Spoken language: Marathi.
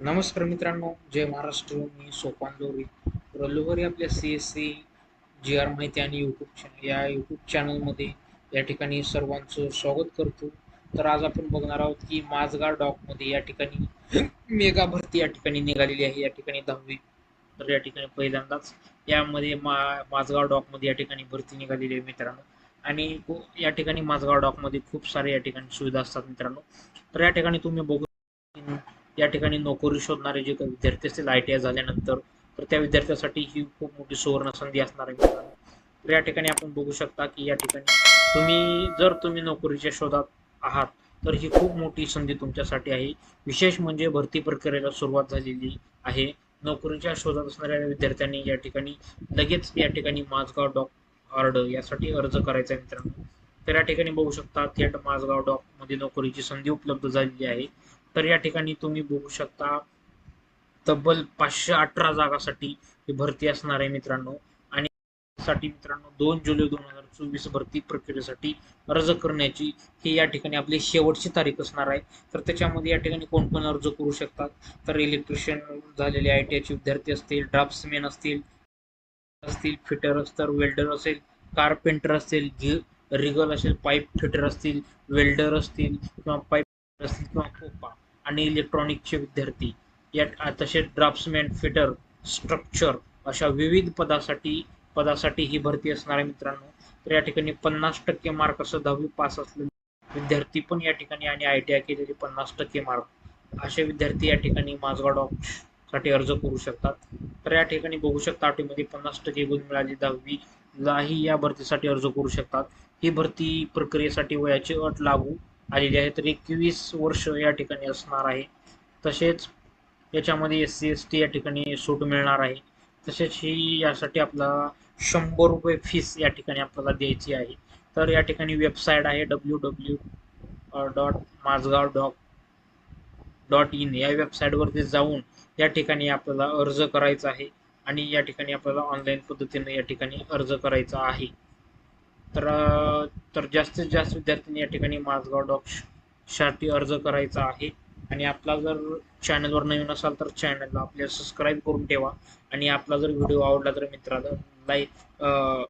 नमस्कार मित्रांनो जय महाराष्ट्र मी सोपान लोरी. रलोवरी आपल्या C S C G R माहिती आणि यूट्यूब चॅनल या यूट्यूब चॅनलमध्ये या ठिकाणी सर्वांचं स्वागत करतो. तर आज आपण बघणार आहोत की माझगाव डॉकमध्ये या ठिकाणी मेगा भरती या ठिकाणी निघालेली आहे. या ठिकाणी दहावी तर या ठिकाणी पहिल्यांदाच यामध्ये मा माझगाव डॉकमध्ये या ठिकाणी भरती निघालेली आहे मित्रांनो. आणि या ठिकाणी माझगाव डॉकमध्ये खूप सारे या ठिकाणी सुविधा असतात मित्रांनो. तर या ठिकाणी तुम्ही बघू या ठिकाणी नोकरी शोधणारे जे काही विद्यार्थी असतील आय टी आय झाल्यानंतर तर त्या विद्यार्थ्यासाठी ही खूप मोठी सुवर्ण संधी असणार आहे. तर या ठिकाणी आपण बघू शकता की या ठिकाणी तुम्ही जर तुम्ही नोकरीच्या शोधात आहात तर ही खूप मोठी संधी तुमच्यासाठी आहे. विशेष म्हणजे भरती प्रक्रियेला सुरुवात झालेली आहे. नोकरीच्या शोधात असणाऱ्या विद्यार्थ्यांनी या ठिकाणी लगेच या ठिकाणी माझगाव डॉक हार्ड यासाठी अर्ज करायचा आहे मित्रांनो. तर या ठिकाणी बघू शकता थेट माझगाव डॉकमध्ये नोकरीची संधी उपलब्ध झालेली आहे. तर या ठिकाणी तुम्ही बघू शकता तब्बल पाचशे अठरा जागासाठी ही भरती असणार आहे मित्रांनो. आणि साठी मित्रांनो दोन जुलै दोन हजार चोवीस भरती प्रक्रियेसाठी अर्ज करण्याची ही या ठिकाणी आपली शेवटची तारीख असणार आहे. तर त्याच्यामध्ये या ठिकाणी कोण कोण अर्ज करू शकतात? तर इलेक्ट्रिशियन झालेले आय टी आयचे विद्यार्थी असतील ड्राफ्ट्समॅन असतील असतील फिटर असतील वेल्डर असेल कारपेंटर असेल रिगल असेल पाईप फिटर असतील वेल्डर असतील किंवा पाईप असतील किंवा आणि इलेक्ट्रॉनिकचे विद्यार्थी. या तसेच ड्राफ्ट्समॅन फिटर स्ट्रक्चर अशा विविध पदासाठी पदासाठी ही भरती असणार आहे मित्रांनो तर या ठिकाणी पन्नास टक्के मार्क असं दहावी पास असलेले विद्यार्थी पण या ठिकाणी आणि आय टी आय केलेले पन्नास टक्के मार्क असे विद्यार्थी या ठिकाणी माझगाव डॉकसाठी अर्ज करू शकतात. तर या ठिकाणी बघू शकता आठवीमध्ये पन्नास टक्के गुण मिळाले दहावीलाही या भरतीसाठी अर्ज करू शकतात. ही भरती प्रक्रियेसाठी वयाची अट लागू आलेली आहे तर एकवीस वर्ष या ठिकाणी असणार आहे. तसेच याच्यामध्ये एस सी एस टी या ठिकाणी सूट मिळणार आहे. तसेच ही यासाठी आपला शंभर रुपये फीस या ठिकाणी आपल्याला द्यायची आहे. तर या ठिकाणी वेबसाईट आहे W W dot Mazgaon dot dot in या वेबसाईटवरती जाऊन या ठिकाणी आपल्याला अर्ज करायचा आहे आणि या ठिकाणी आपल्याला ऑनलाईन पद्धतीने या ठिकाणी अर्ज करायचा आहे. तर तर जास्तीत जास्त विद्यार्थ्यांनी या ठिकाणी माझगाव डॉकसाठी अर्ज करायचा आहे. आणि आपला जर चॅनलवर नवीन असाल तर चॅनलला आपल्या सबस्क्राईब करून ठेवा. आणि आपला जर व्हिडिओ आवडला तर मित्राला लाईक